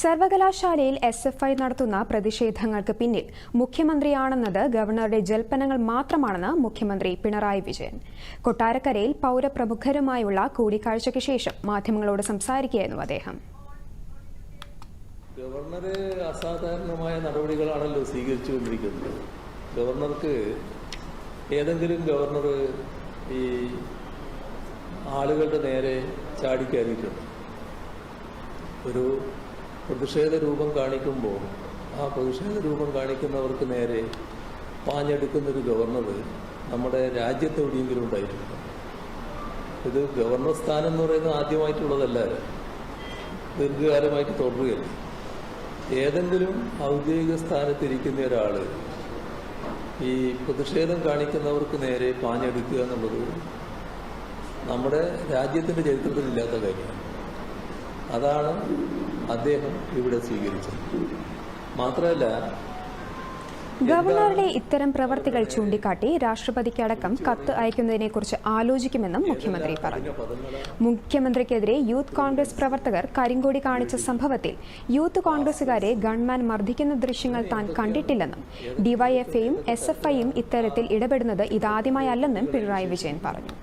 സർവകലാശാലയിൽ S F I നടത്തുന്ന പ്രതിഷേധങ്ങൾക്ക് പിന്നിൽ മുഖ്യമന്ത്രിയാണെന്നത് ഗവർണറുടെ ജൽപ്പനങ്ങൾ മാത്രമാണെന്ന് മുഖ്യമന്ത്രി പിണറായി വിജയൻ. കൊട്ടാരക്കരയിൽ പൌരപ്രമുഖരുമായുള്ള കൂടിക്കാഴ്ചയ്ക്ക് ശേഷം മാധ്യമങ്ങളോട് സംസാരിക്കുകയായിരുന്നു അദ്ദേഹം. ഗവർണർ അസാധാരണമായ നടപടികളാണല്ലോ സ്വീകരിച്ചുകൊണ്ടിരിക്കുന്നത്. ഗവർണർക്ക് ഏതെങ്കിലും ഗവർണർ ഈ ആളുകളുടെ നേരെ ചാടിക്കയറിയിട്ടുണ്ട് ഒരു പ്രതിഷേധ രൂപം കാണിക്കുമ്പോൾ ആ പ്രതിഷേധ രൂപം കാണിക്കുന്നവർക്ക് നേരെ പാഞ്ഞെടുക്കുന്നൊരു ഗവർണർ നമ്മുടെ രാജ്യത്ത് എവിടെയെങ്കിലും ഉണ്ടായിട്ടുണ്ട്. ഇത് ഗവർണർ സ്ഥാനം എന്ന് പറയുന്നത് ആദ്യമായിട്ടുള്ളതല്ല. ദീർഘകാലമായിട്ട് തുടരുകയല്ല. ഏതെങ്കിലും ഔദ്യോഗിക സ്ഥാനത്തിരിക്കുന്ന ഒരാൾ ഈ പ്രതിഷേധം കാണിക്കുന്നവർക്ക് നേരെ പാഞ്ഞെടുക്കുക എന്നുള്ളത് നമ്മുടെ രാജ്യത്തിന്റെ ചരിത്രത്തിലില്ലാത്ത കാര്യമാണ്. അതാണ് അദ്ദേഹം ഇവിടെ സ്വീകരിച്ചു മാത്രമല്ല ഗവർണറുടെ ഇത്തരം പ്രവർത്തികൾ ചൂണ്ടിക്കാട്ടി രാഷ്ട്രപതിക്കടക്കം കത്ത് അയക്കുന്നതിനെക്കുറിച്ച് ആലോചിക്കുമെന്നും മുഖ്യമന്ത്രി പറഞ്ഞു. മുഖ്യമന്ത്രിക്കെതിരെ യൂത്ത് കോൺഗ്രസ് പ്രവർത്തകർ കരിങ്കോടി കാണിച്ച സംഭവത്തിൽ യൂത്ത് കോൺഗ്രസുകാരെ ഗൺമാൻ മർദ്ദിക്കുന്ന ദൃശ്യങ്ങൾ താൻ കണ്ടിട്ടില്ലെന്നും ഡിവൈഎഫ്ഐയും എസ് എഫ് ഐയും ഇത്തരത്തിൽ ഇടപെടുന്നത് ഇതാദ്യമായല്ലെന്നും പിണറായി വിജയൻ പറഞ്ഞു.